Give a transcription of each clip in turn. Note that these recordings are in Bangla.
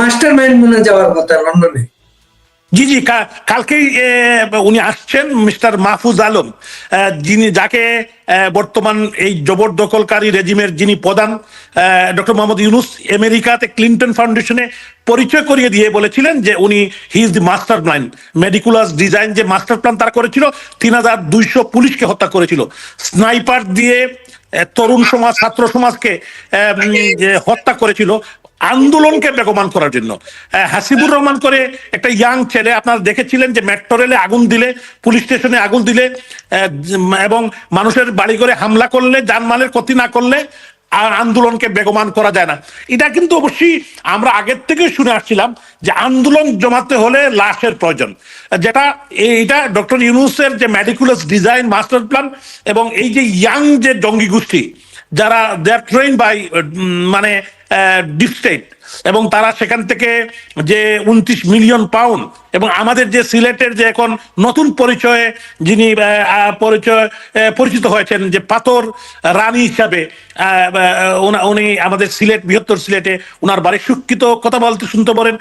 মাস্টার মাইন্ড মনে যাওয়ার কথা লন্ডনে। জি জি কালকেই উনি আসছেন, মিস্টার মাহফুজ আলম। যিনি যাকে বর্তমান এই জবরদখলকারী রেজিমের যিনি প্রধান ডক্টর মোহাম্মদ ইউনুস আমেরিকাতে ক্লিন্টন ফাউন্ডেশনে পরিচয় করিয়ে দিয়ে বলেছিলেন যে উনি he is the master plan meticulous design যে মাস্টার প্ল্যান তারা করেছিল, তিন হাজার দুইশো পুলিশকে হত্যা করেছিল। স্নাইপার দিয়ে তরুণ সমাজ, ছাত্র সমাজকে হত্যা করেছিল আন্দোলনকে বেগমান করার জন্য? হাসিবুর রহমান করে একটা ইয়াং ছেলে, আপনারা দেখেছিলেন যে মেট্রো রেলে আগুন দিলে, পুলিশ স্টেশনে আগুন দিলে এবং মানুষের বাড়ি করে হামলা করলে, যানমালের ক্ষতি না করলে আন্দোলনকে বেগমান করা যায় না। এটা কিন্তু অবশ্যই আমরা আগের থেকে শুনে আসছিলাম যে আন্দোলন জমাতে হলে লাশের প্রয়োজন। যেটা এইটা ডক্টর ইউনুসের যে মেডিকুলাস ডিজাইন মাস্টার প্ল্যান এবং এই যে ইয়াং যে জঙ্গি গোষ্ঠী যারা দে আর ট্রেন বাই মানে ডিপ স্টেট এবং তারা সেখান থেকে যে উনত্রিশ মিলিয়ন পাউন্ড এবং আমাদের যে সিলেটের যে এখন নতুন পরিচয়ে যিনি পরিচয় পরিচিত হয়েছেন যে পাথর রানী হিসাবে উনা- আমাদের সিলেট, বৃহত্তর সিলেটে উনার বাড়ি শিক্ষিত কথা বলতে শুনতে বলেন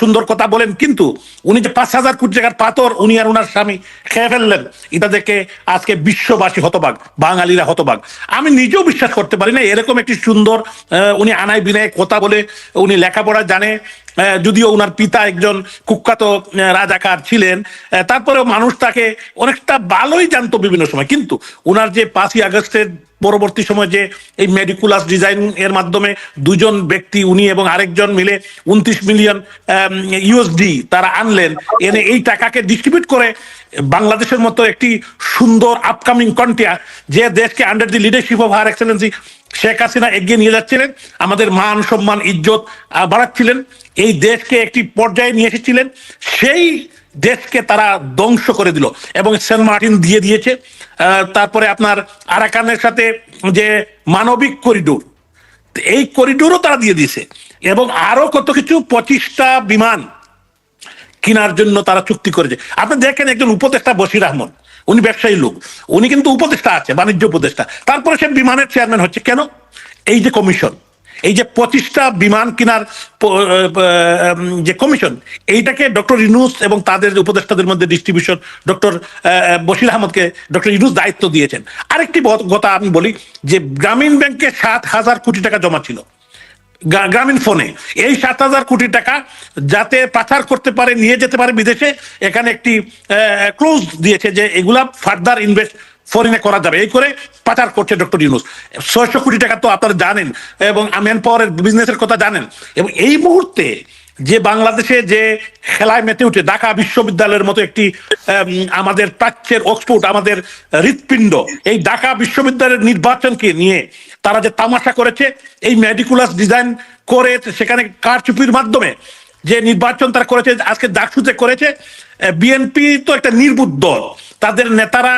সুন্দর কথা বলেন, কিন্তু উনি যে পাঁচ হাজার কোটি টাকার পাথর উনি আর উনার স্বামী খেয়ে ফেললেন, এটা দেখে আজকে বিশ্ববাসী হতবাক, বাঙালিরা হতবাক। আমি নিজেও বিশ্বাস করতে পারি না, এরকম একটি সুন্দর উনি আনায় বিনায় কথা বলে উনি লেখাপড়া জানে যদিও উনার পিতা একজন কুখ্যাত রাজাকার ছিলেন তারপরেও মানুষ তাকে অনেকটা ভালোই জানতো বিভিন্ন সময়। কিন্তু উনার যে পাঁচই আগস্টের পরবর্তী সময় যে এই মেডিকুলাস ডিজাইন এর মাধ্যমে দুজন ব্যক্তি, উনি এবং আরেকজন মিলে উনত্রিশ মিলিয়ন ইউএসডি তারা আনলেন, এনে এই টাকাকে ডিস্ট্রিবিউট করে বাংলাদেশের মতো একটি সুন্দর আপকামিং কন্টিয়া যে দেশকে under the leadership of her excellency Sheikh Hasina এগিয়ে নিয়ে যাচ্ছিলেন, আমাদের মান সম্মান, ইজ্জত বাড়াচ্ছিলেন। এই দেশকে একটি পর্যায়ে নিয়ে এসেছিলেন, সেই দেশকে তারা ধ্বংস করে দিল এবং সেন্ট মার্টিন দিয়ে দিয়েছে। তারপরে আপনার আরাকানের সাথে যে মানবিক করিডোর, এই করিডোরও তারা দিয়ে দিয়েছে। এবং আরও কত কিছু, পঁচিশটা বিমান কেনার জন্য তারা চুক্তি করেছে। আপনি দেখেন একজন উপদেষ্টা বশির আহমদ, উনি ব্যবসায়ী লোক, উনি কিন্তু উপদেষ্টা আছে, বাণিজ্য উপদেষ্টা। তারপরে সে বিমানের চেয়ারম্যান হচ্ছে। কেন? এই যে কমিশন এই যে পঁচিশটা বিমান কেনার যে কমিশন, এইটাকে ডক্টর ইনুস এবং তাদের উপদেষ্টাদের মধ্যে ডিস্ট্রিবিউশন ডক্টর বশির আহমদকে ডক্টর ইনুস দায়িত্ব দিয়েছেন। আরেকটি কথা আমি বলি যে গ্রামীণ ব্যাংকে সাত হাজার কোটি টাকা জমা ছিল। গ্রামীণ ফোনে। এই সাত হাজার কোটি টাকা যাতে পাচার করতে পারে, নিয়ে যেতে পারে বিদেশে, এখানে একটি ক্লোজ দিয়েছে যে এগুলা ফার্দার ইনভেস্ট ফরেনে করা যাবে। এই করে পাচার করছে ডক্টর ইউনুস ছয়শো কোটি টাকা তো আপনারা জানেন এবং ম্যান পাওয়ারের বিজনেসের কথা জানেন। এবং এই মুহূর্তে যে বাংলাদেশে যে খেলায় মেতে উঠে ঢাকা বিশ্ববিদ্যালয়ের মতো একটি আম, আমাদের প্রাচ্যের অক্সফোর্ড আমাদের হৃৎপিণ্ড এই ঢাকা বিশ্ববিদ্যালয়ের নির্বাচনকে নিয়ে তারা যে তামাশা করেছে এই মেডিকুলাস ডিজাইন করে সেখানে কারচুপির মাধ্যমে যে নির্বাচন তারা করেছে আজকে ডাকসুতে করেছে বিএনপি তো একটা নির্বুদ্ধ তাদের নেতারা,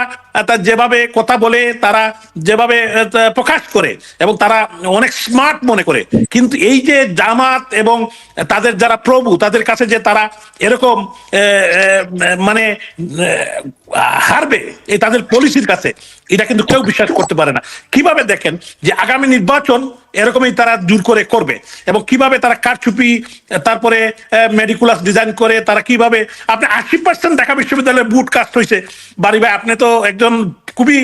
তা যেভাবে কথা বলে, তারা যেভাবে প্রকাশ করে এবং তারা অনেক স্মার্ট মনে করে। কিন্তু এই যে জামাত এবং তাদের যারা প্রভু, তাদের কাছে যে তারা এরকম মানে হারবে এই তাদের পলিসির কাছে এটা কিন্তু কেউ বিশ্বাস করতে পারে না। কীভাবে দেখেন যে আগামী নির্বাচন এরকমই তারা জোর করে করবে এবং কীভাবে তারা কারচুপি, তারপরে মেডিকুলাস ডিজাইন করে তারা কীভাবে, আপনি আশি পার্সেন্ট ঢাকা বিশ্ববিদ্যালয়ে বুট কাস্ট হয়েছে। বাড়ি ভাই, আপনি তো একজন খুবই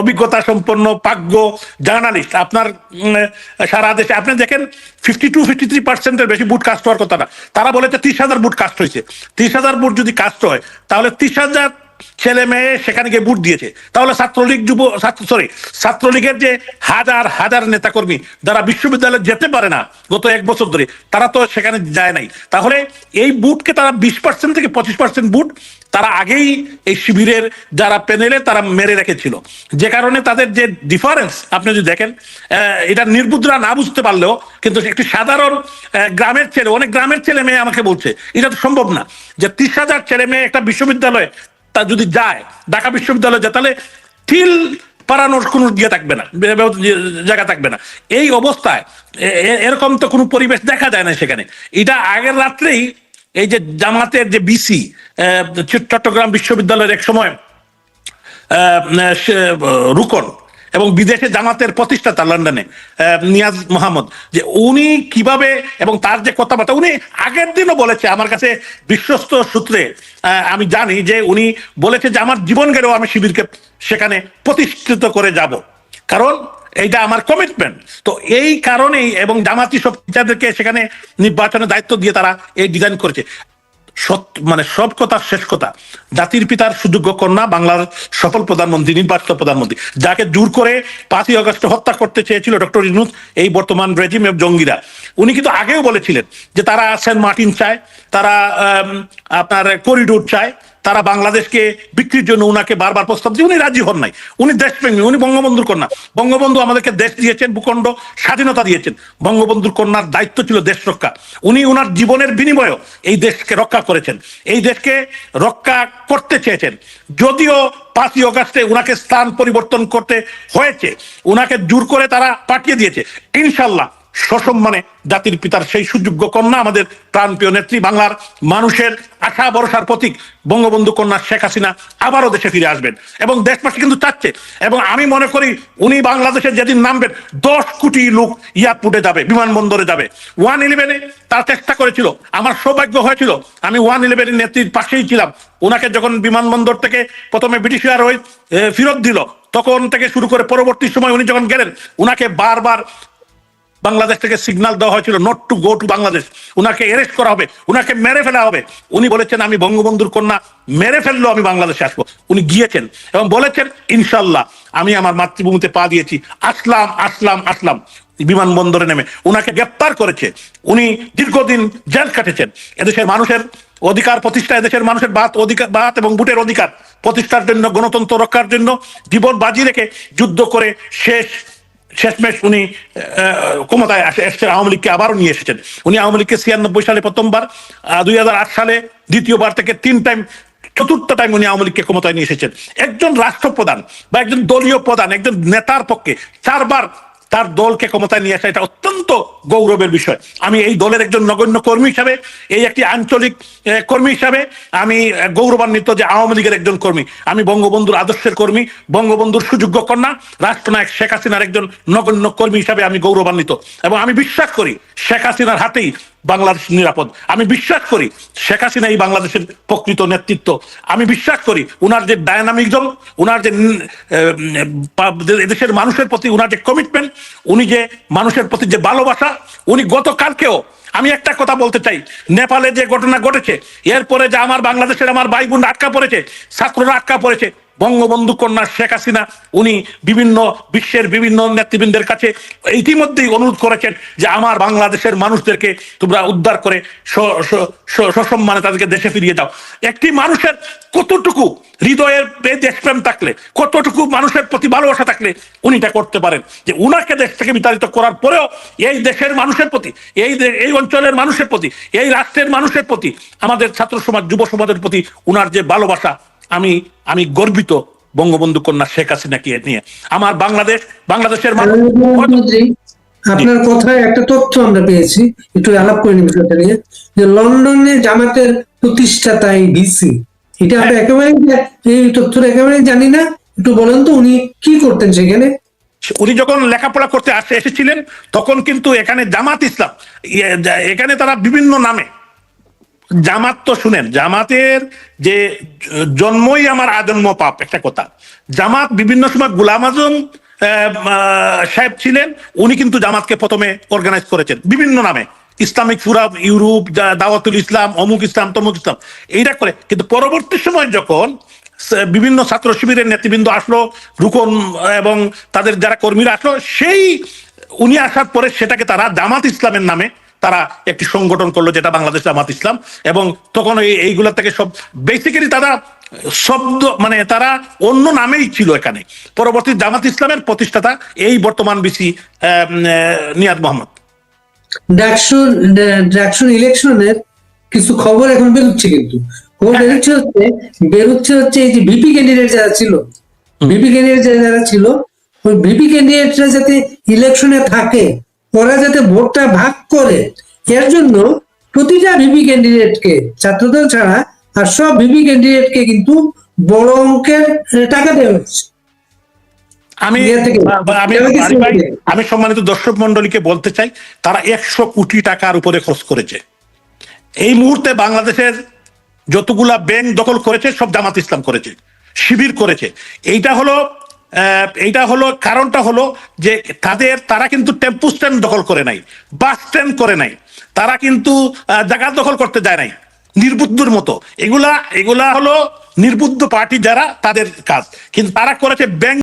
অভিজ্ঞতা সম্পন্ন পাগ্য জার্নালিস্ট। আপনার সারা দেশে আপনি দেখেন ফিফটি টু ফিফটি থ্রি পার্সেন্টের বেশি বুট কাস্ট হওয়ার কথা না। তারা বলেছে ত্রিশ হাজার বুট কাস্ট হয়েছে। ত্রিশ হাজার বুট যদি কাস্ট হয়, তাহলে ত্রিশ হাজার ছেলে মেয়ে সেখানে গিয়ে বুট দিয়েছে। তাহলে ছাত্রলীগ যুব, ছাত্র সরি ছাত্রলীগের যে হাজার হাজার নেতাকর্মী যারা বিশ্ববিদ্যালয়ে যেতে পারে না গত এক বছর ধরে, তারা তো সেখানে যায় নাই। তাহলে এই বুটকে তারা বিশ পার্সেন্ট থেকে পঁচিশ পার্সেন্ট বুট তারা আগেই এই শিবিরের যারা প্যানেলে তারা মেরে রেখেছিল। যে কারণে তাদের যে ডিফারেন্স আপনি যদি দেখেন এটা নির্বুদ্ধরা না বুঝতে পারলেও কিন্তু একটি সাধারণ গ্রামের ছেলে, অনেক গ্রামের ছেলে মেয়ে আমাকে বলছে, এটা তো সম্ভব না যে ত্রিশ হাজার ছেলে মেয়ে একটা বিশ্ববিদ্যালয়ে তা যদি যায়, ঢাকা বিশ্ববিদ্যালয়ে যায়, তাহলে ঠিল পারানোর কোনো ইয়ে থাকবে না বে- জায়গা থাকবে না। এই অবস্থায় এরকম তো কোনো পরিবেশ দেখা যায় না সেখানে। এটা আগের রাত্রেই এই যে জামাতের যে বিসি চট্টগ্রাম বিশ্ববিদ্যালয়ের এক সময় রুকন এবং বিদেশে জামাতের প্রতিষ্ঠাতা লন্ডনে নিয়াজ মোহাম্মদ, যে উনি কীভাবে এবং তার যে কথাবার্তা, উনি আগের দিনও বলেছে আমার কাছে বিশ্বস্ত সূত্রে আমি জানি যে উনি বলেছে যে আমার জীবন গেলেও আমি শিবিরকে সেখানে প্রতিষ্ঠিত করে যাব। কারণ এইটা আমার কমিটমেন্ট তো এই কারণেই এবং জামাতি সব টিচারদেরকে সেখানে নির্বাচনের দায়িত্ব দিয়ে তারা এই ডিজাইন করেছে। মানে সব কথা শেষ কথা। জাতির পিতার সুযোগ্য কন্যা বাংলার সফল প্রধানমন্ত্রী, নির্বাচিত প্রধানমন্ত্রী। যাকে জোর করে পাঁচই অগস্ট হত্যা করতে চেয়েছিল ডক্টর ইনুদ এই বর্তমান রেজিম এবং জঙ্গিরা। উনি কিন্তু আগেও বলেছিলেন যে তারা সেন্ট মার্টিন চায়, তারা আপনার করিডোর চায়। তারা বাংলাদেশকে বিক্রির জন্য উনাকে বারবার প্রস্তাব দিয়ে উনি রাজি হন নাই। উনি দেশপ্রেমী, উনি বঙ্গবন্ধুর কন্যা। বঙ্গবন্ধু আমাদেরকে দেশ দিয়েছেন, ভূখণ্ড স্বাধীনতা দিয়েছেন। বঙ্গবন্ধুর কন্যার দায়িত্ব ছিল দেশ রক্ষা। উনি উনার জীবনের বিনিময়েও এই দেশকে রক্ষা করেছেন। এই দেশকে রক্ষা করতে চেয়েছেন। যদিও পাঁচই অগাস্টে উনাকে স্থান পরিবর্তন করতে হয়েছে। উনাকে জোর করে তারা পাঠিয়ে দিয়েছে। ইনশাল্লাহ সসম্মানে জাতির পিতার সেই সুযোগ্য কন্যা আমাদের প্রাণপ্রিয় নেত্রী বাংলার মানুষের আশা ভরসার প্রতীক বঙ্গবন্ধু কন্যা শেখ হাসিনা আবারও দেশে ফিরে আসবেন এবং দেশবাসী কিন্তু চাচ্ছে এবং আমি মনে করি উনি বাংলাদেশে যেদিন নামবেন, দশ কোটি লোক এয়ারপোর্টে যাবে, বিমানবন্দরে যাবে। ওয়ান ইলেভেনে তার চেষ্টা করেছিল, আমার সৌভাগ্য হয়েছিল, আমি ওয়ান ইলেভেনের নেত্রীর পাশেই ছিলাম। ওনাকে যখন বিমানবন্দর থেকে প্রথমে ব্রিটিশ এয়ারওয়েজ ফেরত দিল, তখন থেকে শুরু করে পরবর্তী সময় উনি যখন গেলেন, উনাকে বারবার বাংলাদেশ থেকে সিগন্যাল দেওয়া হয়েছিল not to go to Bangladesh উনাকে এরেস্ট করা হবে, উনাকে মেরে ফেলা হবে। উনি বলেছেন, আমি বঙ্গবন্ধুর কন্যা, মেরে ফেলল আমি বাংলাদেশে আসব। উনি গিয়েছেন এবং বলেছেন ইনশাল্লাহ আমি আমার মাতৃভূমিতে পা দিয়েছি। আসলাম আসলাম আসলাম। বিমানবন্দরে নেমে উনাকে গ্রেপ্তার করেছে। উনি দীর্ঘদিন জেল কাটেছেন। এদেশের মানুষের অধিকার প্রতিষ্ঠা, এদেশের মানুষের বাত অধিকার, বাত এবং বুটের অধিকার প্রতিষ্ঠার জন্য, গণতন্ত্র রক্ষার জন্য, জীবন বাজি রেখে যুদ্ধ করে শেষ শেষমেশ উনি ক্ষমতায় এসেছেন আওয়ামী লীগকে আবারও নিয়ে এসেছেন। উনি আওয়ামী লীগকে ছিয়ানব্বই সালে প্রথমবার দুই হাজার আট সালে দ্বিতীয়বার থেকে তিন টাইম চতুর্থ টাইম উনি আওয়ামী লীগকে ক্ষমতায় নিয়ে এসেছেন। একজন রাষ্ট্রপ্রধান বা একজন দলীয় প্রধান, একজন নেতার পক্ষে চারবার তার দলকে ক্ষমতায় নিয়ে আসা এটা অত্যন্ত গৌরবের বিষয়। আমি এই দলের একজন নগণ্য কর্মী হিসাবে, এই একটি আঞ্চলিক কর্মী হিসাবে আমি গৌরবান্বিত যে আওয়ামী লীগের একজন কর্মী। আমি বঙ্গবন্ধুর আদর্শের কর্মী, বঙ্গবন্ধুর সুযোগ্য কন্যা, রাষ্ট্রনায়ক শেখ হাসিনার একজন নগণ্য কর্মী হিসাবে আমি গৌরবান্বিত। এবং আমি বিশ্বাস করি, শেখ হাসিনার হাতেই বাংলাদেশ নিরাপদ। আমি বিশ্বাস করি শেখ হাসিনা এই বাংলাদেশের প্রকৃত নেতৃত্ব। আমি বিশ্বাস করি উনার যে ডায়নামিকজম উনার যে এদেশের মানুষের প্রতি উনার যে কমিটমেন্ট উনি যে মানুষের প্রতি যে ভালোবাসা, উনি গতকালকেও আমি একটা কথা বলতে চাই। নেপালে যে ঘটনা ঘটেছে, এরপরে যে আমার বাংলাদেশের আমার ভাই বোন আটকা পড়েছে, ছাত্ররা আটকা পড়েছে বঙ্গবন্ধু কন্যা শেখ হাসিনা, উনি বিভিন্ন বিশ্বের বিভিন্ন নেতৃবৃন্দের কাছে ইতিমধ্যেই অনুরোধ করেছেন যে আমার বাংলাদেশের মানুষদেরকে তোমরা উদ্ধার করে সসম্মানে তাদেরকে দেশে ফিরিয়ে দাও। একটি মানুষের কতটুকু হৃদয়ের দেশপ্রেম থাকলে, কতটুকু মানুষের প্রতি ভালোবাসা থাকলে উনি এটা করতে পারেন? যে উনাকে দেশ থেকে বিতাড়িত করার পরেও এই দেশের মানুষের প্রতি, এই এই অঞ্চলের মানুষের প্রতি, এই রাষ্ট্রের মানুষের প্রতি, আমাদের ছাত্র সমাজ, যুব সমাজের প্রতি উনার যে ভালোবাসা আমি আমি গর্বিত বঙ্গবন্ধু কন্যা শেখ হাসিনাকে নিয়ে। আমার বাংলাদেশ বাংলাদেশের মানুষ আপনার কথায় একটা তথ্য আমরা পেয়েছি একটু আলাপ করে নিই বিষয়টা নিয়ে যে লন্ডনে জামাতের প্রতিষ্ঠাতা এই ভিসি এটা আমরা একেবারে এই তথ্যটা একেবারে জানি না একটু বলেন তো উনি কি করতেন সেখানে? উনি যখন লেখাপড়া করতে আসে এসেছিলেন তখন কিন্তু এখানে জামাত ইসলাম ইয়ে, এখানে তারা বিভিন্ন নামে জামাত তো শুনেন, জামাতের যে জন্মই আমার আজন্ম পাপ, একটা কথা। জামাত বিভিন্ন সময় গুলাম আজম সাহেব ছিলেন, উনি কিন্তু জামাতকে প্রথমে অর্গানাইজ করেছেন, বিভিন্ন নামে। ইসলামিক ফুরাব ইউরোপ দাওয়াতুল ইসলাম, অমুক ইসলাম, তমুক ইসলাম, এইটা করে। কিন্তু পরবর্তী সময় যখন বিভিন্ন ছাত্র শিবিরের নেতৃবৃন্দ আসলো, রুকন এবং তাদের যারা কর্মীরা আসলো, সেই উনি আসার পরে সেটাকে তারা জামাত ইসলামের নামে তারা একটি সংগঠন করল যেটা বাংলাদেশ জামাত ইসলাম। এবং তখন এই এইগুলা থেকে সব বেসিক্যালি তারা শব্দ মানে তারা অন্য নামেই ছিল এখানে। পরবর্তী জামাত ইসলামের প্রতিষ্ঠাতা এই বর্তমান বিসি নিয়াদ মোহাম্মদ। ডাকসুর ডাকসুর ইলেকশনের কিছু খবর এখন বেরোচ্ছে কিন্তু। খবর বেরোচ্ছে হচ্ছে বেরোচ্ছে হচ্ছে এই যে ভিপি ক্যান্ডিডেট যারা ছিল। ভিপি ক্যান্ডিডেট যারা ছিল ওই ভিপি ক্যান্ডিডেটরা যাতে ইলেকশনে থাকে ওরা যাতে ভোটটা ভাগ করে এর জন্য প্রতিটা ভিপি ক্যান্ডিডেটকে ছাত্রদল ছাড়া আর সব ভিপি ক্যান্ডিডেটকে কিন্তু বড় অঙ্কের টাকা দেওয়া হচ্ছে। আমি ইয়ে থেকে। আমি সম্মানিত দর্শক মন্ডলীকে বলতে চাই তারা একশো কোটি টাকার উপরে খরচ করেছে। এই মুহূর্তে বাংলাদেশের যতগুলা ব্যাংক দখল করেছে সব জামাত ইসলাম করেছে শিবির করেছে। এইটা হলো এইটা হলো, কারণটা হলো যে তাদের, তারা কিন্তু টেম্পু স্ট্যান্ড দখল করে নাই, বাস স্ট্যান্ড করে নাই, তারা কিন্তু জায়গা দখল করতে যায় নাই, নির্বুদ্ধর মতো। এগুলা এগুলা হলো নির্বুদ্ধ পার্টি যারা, তাদের কাজ। কিন্তু তারা করেছে ব্যাংক